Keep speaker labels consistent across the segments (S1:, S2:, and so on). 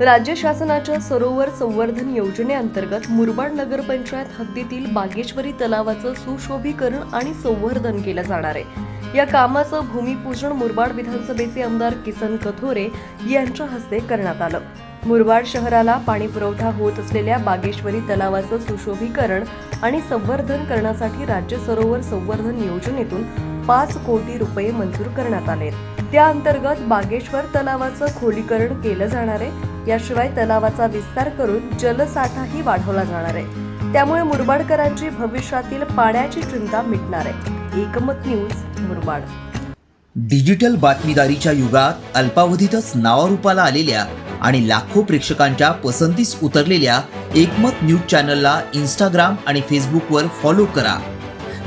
S1: राज्य शासनाच्या सरोवर संवर्धन योजनेअंतर्गत मुरबाड नगरपंचायत हद्दीतील बागेश्वरी तलावाचं सुशोभीकरण आणि संवर्धन केलं जाणार आहे. या कामाचं भूमिपूजन मुरबाड विधानसभेचे आमदार किसन कथोरे यांच्या हस्ते करण्यात आलं. मुरबाड शहराला पाणी पुरवठा होत असलेल्या बागेश्वरी तलावाचं सुशोभीकरण आणि संवर्धन करण्यासाठी राज्य सरोवर संवर्धन योजनेतून पाच कोटी रुपये मंजूर करण्यात आले. त्या अंतर्गत बागेश्वर तलावाचं खोलीकरण केलं जाणार आहे. याशिवाय तलावाचा विस्तार करून जलसाठाही वाढवला जाणार आहे. त्यामुळे मुरबाडकरांची भविष्यातील पाण्याची चिंता मिटणार आहे. एकमत न्यूज मुरबाड.
S2: डिजिटल बातमीदारीच्या युगात अल्पावधीतच नावारूपाला आलेल्या आणि लाखो प्रेक्षकांच्या पसंतीस उतरलेल्या एकमत न्यूज चॅनलला इंस्टाग्राम आणि फेसबुकवर फॉलो करा.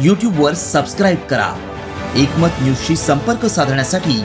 S2: यूट्यूबवर सबस्क्राईब करा. एकमत न्यूजशी संपर्क साधण्यासाठी